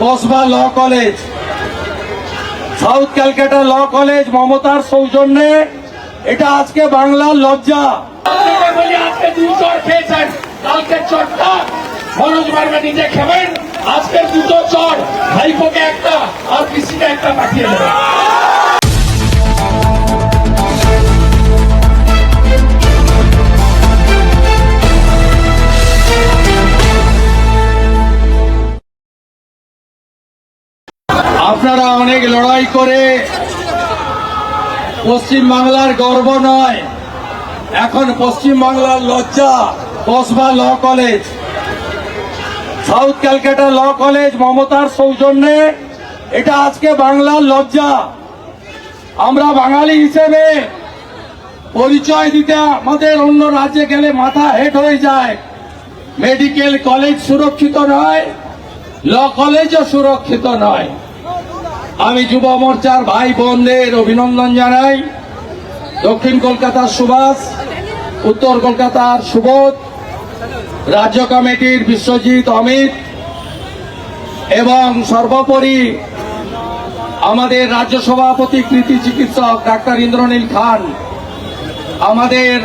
Kasba law college. South Calcutta law college, মমতার সৌজন্যে। এটা আজকে বাংলার লজ্জা। আজকে দুই চর খেয়েছেন। কালকে চটটা নিজে খেবেন। আজকের দুটো চট ভাইপোকে একটা, আর পিসিকে একটা পাঠিয়ে দেবেন। আপনারা অনেক লড়াই করে পশ্চিম বাংলার গর্ব নয়। এখন পশ্চিম বাংলার লজ্জা Kasba law college. South Calcutta law college মমতার সৌজন্যে এটা আজকে বাংলার লজ্জা। আমরা বাঙালি হিসেবে পরিচয় দিতে আমাদের অন্য রাজ্যে গেলে মাথা হেট হয়ে যায়। মেডিকেল কলেজ সুরক্ষিত নয়, ল কলেজও সুরক্ষিত নয়। আমি যুব মোর্চার ভাই বোনদের অভিনন্দন জানাই। দক্ষিণ কলকাতার সুভাষ, উত্তর কলকাতার সুবোধ, রাজ্য কমিটির বিশ্বজিৎ, অমিত, এবং সর্বোপরি আমাদের রাজ্য সভাপতি কৃতি চিকিৎসক ডাক্তার ইন্দ্রনীল খান, আমাদের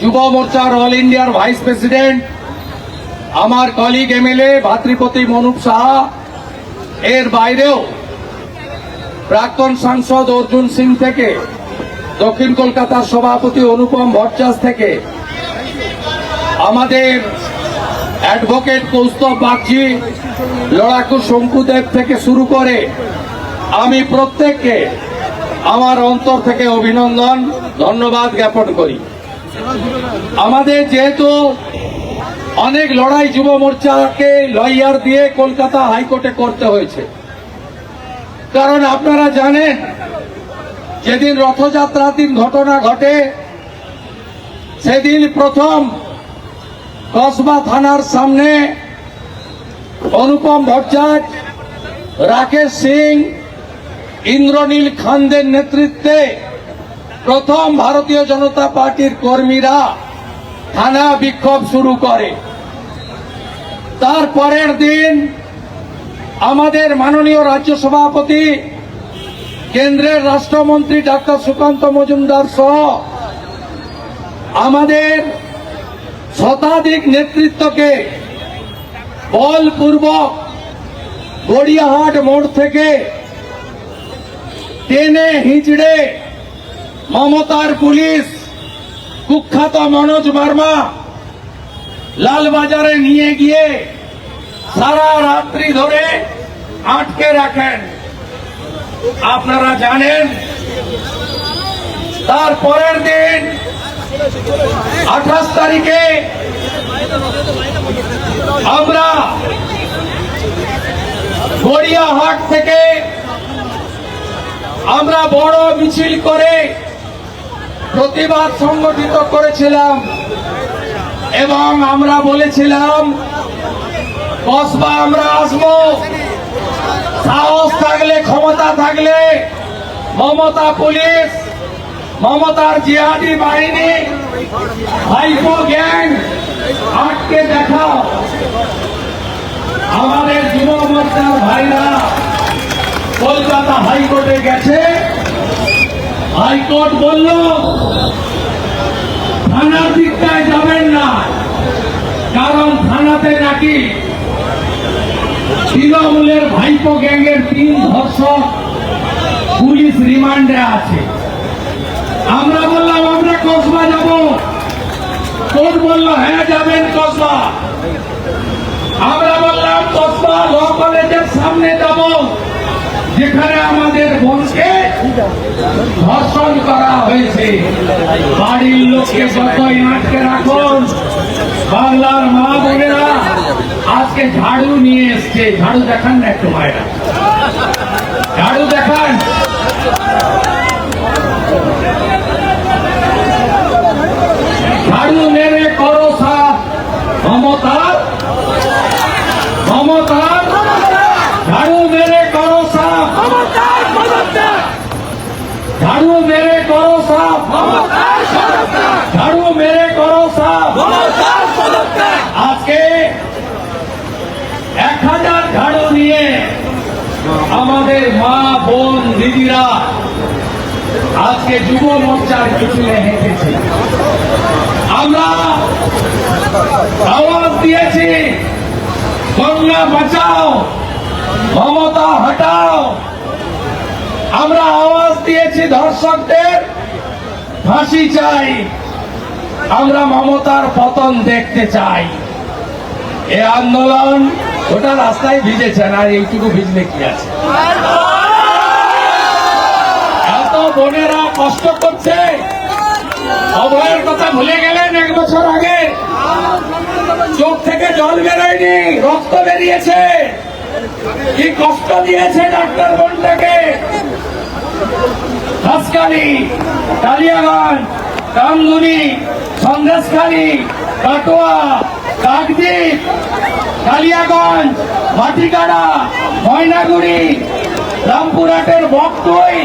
যুব মোর্চার অল ইন্ডিয়ার ভাইস প্রেসিডেন্ট, আমার কলিগ এমএলএ ভাতৃপতি মনুপ সাহা, এর বাইরেও প্রাক্তন সাংসদ অর্জুন সিং থেকে, দক্ষিণ কলকাতার সভাপতি অনুপম ভট্টাস থেকে, আমাদের অ্যাডভোকেট কৌস্তব বাগজি লড়াকু শঙ্কুদেব থেকে শুরু করে, আমি প্রত্যেককে আমার অন্তর থেকে অভিনন্দন, ধন্যবাদ জ্ঞাপন করি। আমাদের যেহেতু অনেক লড়াই যুব মোর্চাকে লয়ার দিয়ে কলকাতা হাইকোর্টে করতে হয়েছে কারণ আপনারা জানেন, যেদিন রথযাত্রার দিন ঘটনা ঘটে, সেদিন প্রথম কসবা থানার সামনে অনুপম ভট্টাচ রাকেশ সিং, ইন্দ্রনীল খানদের নেতৃত্বে প্রথম ভারতীয় জনতা পার্টির কর্মীরা থানা বিক্ষোভ শুরু করে। তার পরের দিন আমাদের মাননীয় রাজ্য সভাপতি, কেন্দ্রের রাষ্ট্রমন্ত্রী ডাক্তার সুকান্ত মজুমদার সহ আমাদের শতাধিক নেতৃত্বকে বলপূর্বক গড়িয়াহাট মোড় থেকে টেনে হিঁচড়ে মমতার পুলিশ কুখ্যাত মনোজ বার্মা লালবাজারে নিয়ে গিয়ে সারা রাত্রি ধরে আটকে রাখেন। আপনারা জানেন, তার পরের দিন আঠাশ তারিখে আমরা গড়িয়াহাট থেকে আমরা বড় মিছিল করে প্রতিবাদ সংগঠিত করেছিলাম এবং আমরা বলেছিলাম কসবা আমরা আসব। সাহস থাকলে, ক্ষমতা থাকলে মমতা পুলিশ, মমতার জিহাদি বাহিনী, ভাইপো গ্যাং, আটকে দেখাও। আমাদের যুব মোর্চার ভাইরা কলকাতা হাইকোর্টে গেছে। হাইকোর্ট বলল, থানার দিকটায় যাবেন না, কারণ থানাতে নাকি তৃণমূলের ভাইপো গ্যাংয়ের তিন ধর্ষক পুলিশ রিমান্ডে আছে। আমরা বললাম, আমরা কসবা যাব। কোর্ট বলল হ্যাঁ যাবেন কসবা। আমরা বললাম, কসবা ল কলেজের সামনে যাব, যেখানে আমাদের বোনকে ধর্ষণ করা হয়েছে। বাড়ির লোককে যতই আটকে রাখুন। বাংলার মা বোনেরা আজকে ঝাড়ু নিয়ে এসছে। ঝাড়ু দেখান না একটু মায়েরা ঝাড়ু দেখান। ঝাড়ু মেরে করো মমতার মমতার ঝাড়ু মেরে করো সাফ ঝাড়ু মেরে করো সাফ আজকে এক হাজার ঝাড়ু নিয়ে দিদিরা আজকে যুব মোর্চার মিছিলে হেঁটেছে। আমরা আওয়াজ দিয়েছি, গঙ্গা বাঁচাও, মমতা হটাও। আমরা আওয়াজ দিয়েছি ধর্ষকদের ফাঁসি চাই। আমরা মমতার পতন দেখতে চাই। এ আন্দোলন ওটা রাস্তায় ভিজেছেন আর এইটুকু ভিজলে কি আছে? এত বোনেরা কষ্ট করছে। অভয়ের কথা ভুলে গেলেন এক বছর আগে। চোখ থেকে জল বেরোয়নি, রক্ত বেরিয়েছে। কি কষ্ট দিয়েছে ডাক্তার বোনটাকে। হাসকালি কালিয়াগঞ্জ কামদুনি সন্দেশখালী, কাটোয়া, কাকদ্বীপ। কালিয়াগঞ্জ, মাটিকাড়া, ময়নাগুড়ি, রামপুরহাটের বকটই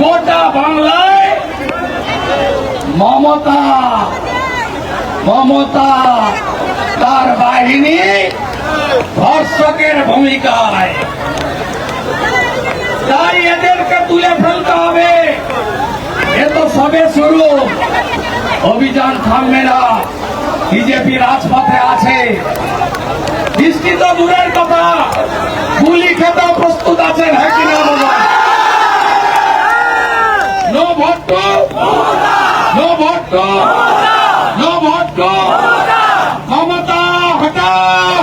গোটা বাংলায় মমতা মমতা, তার বাহিনী ধর্ষকের ভূমিকায়। তাই এদেরকে তুলে ফেলতে হবে। এ তো সবে শুরু। অভিযান থামবে না। বিজেপি রাজপথে আছে। বৃষ্টি তো দূরের কথা, গুলি খেতেও প্রস্তুত আছেন হ্যাঁ কিনা বলো no vote to no vote to no vote to Mamata হটাও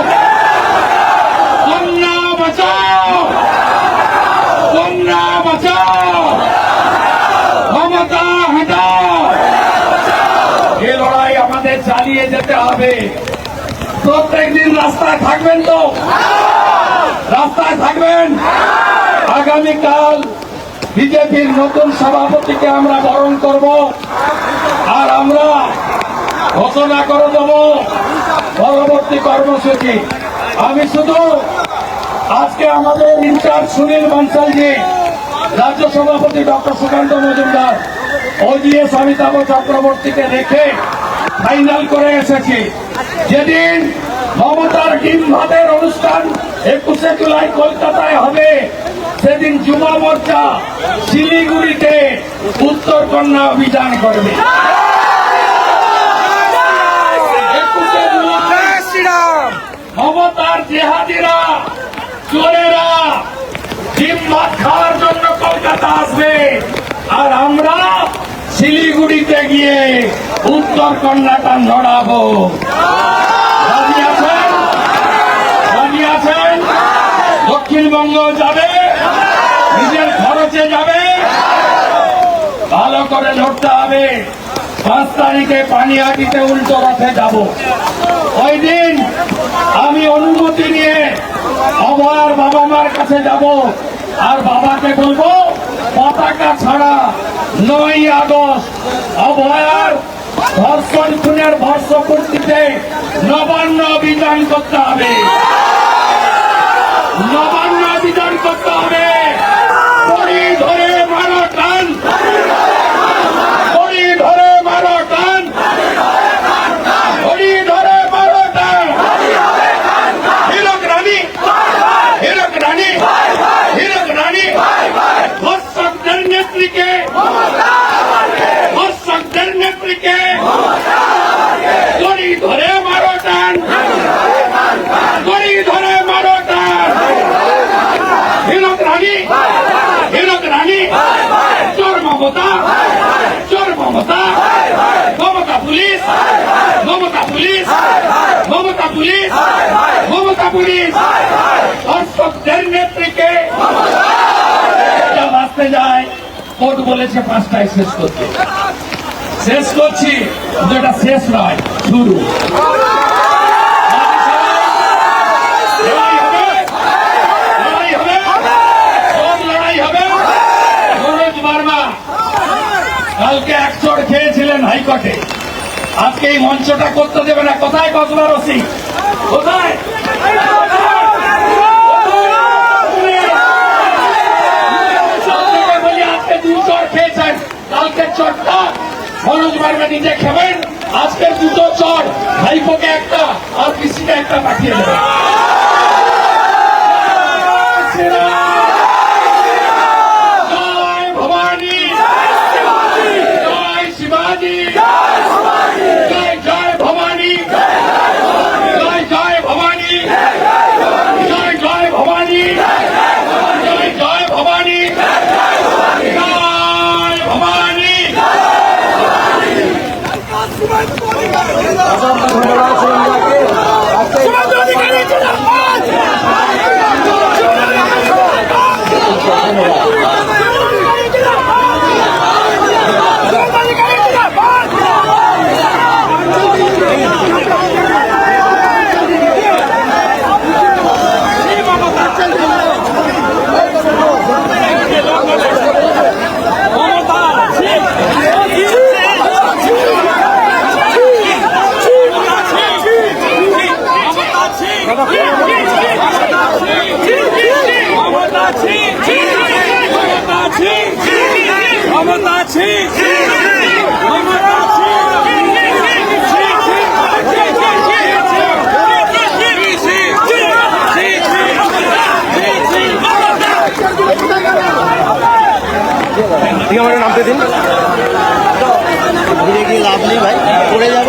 কন্যা বাঁচাও কন্যা বাঁচাও মমতা হটাও এ লড়াই আমাদের চালিয়ে হবে। প্রত্যেক দিন রাস্তায় থাকবেন তো? রাস্তায় থাকবেন? আগামীকাল বিজেপির নতুন সভাপতিকে আমরা বরণ করব। আর আমরা ঘোষণা করে দেব পরবর্তী কর্মসূচি। আমি শুধু আজকে আমাদের ইনচার্জ সুনীল বানসালজি, রাজ্য সভাপতি ডক্টর সুকান্ত মজুমদার ওজিএস অমিতাভ চক্রবর্তীকে রেখে ফাইনাল করে এসেছি। যেদিন মমতার ডিম ভাতের অনুষ্ঠান একুশে জুলাই কলকাতায় হবে, সেদিন যুব মোর্চা শিলিগুড়িতে উত্তর কন্যা অভিযান করবে। মমতার জেহাদিরা, চোরেরা ডিম ভাত খাওয়ার জন্য কলকাতা আসবে। আর আমরা শিলিগুড়িতে গিয়ে উত্তর কন্যাটা নড়াবো দক্ষিণবঙ্গ যাবে? নিজের খরচে যাবে? ভালো করে লড়তে হবে। পাঁচ তারিখে পানিহাটিতে উল্টো রথে যাব। ওই দিন আমি অনুমতি নিয়ে আমার বাবা মার কাছে যাব। আর বাবাকে বলব, পতাকা ছাড়া নয় আগস্ট, অভয়ার ধর্ষণ খুনের ভর্ষ কর্তিতে নবান্ন অভিযান করতে হবে। নবান্ন অভিযান করতে হবে পরি ধরে মারো টান পরি ধরে মারো টান পরি ধরে মারো টান হিরক রানী হিরক রানী হিরক রানী ধর্ষকদের নেত্রীকে ধর্ষকদের নেত্রীকে ধরে মারো টান। গড়ি ধরে মারো টান। হিরক রানী হিরক রানী। চোর মমতা চোর Mamata. Mamata police Mamata police Mamata police Mamata police. ধর্ষকদের নেত্রীকে বাঁচতে যায় কোর্ট বলেছে পাঁচটায় শেষ করতে। শেষ করছি। এটা শেষ নয়, শুরু। কালকে এক চড় খেয়েছিলেন হাইকোর্টে। আজকে এই মঞ্চটা করতে দেবে না। কোথায় কসবা রসি কোথায়? আপনাকে বলি আজকে বাড়বে নিজে খাবেন। আজকের দুটো চর ভাইপোকে একটা আর পিসিকে একটা পাঠিয়ে দেবেন। ধন্যবাদ। নামতে দিন ঘুরে গিয়ে লাভ নেই ভাই। পড়ে যাব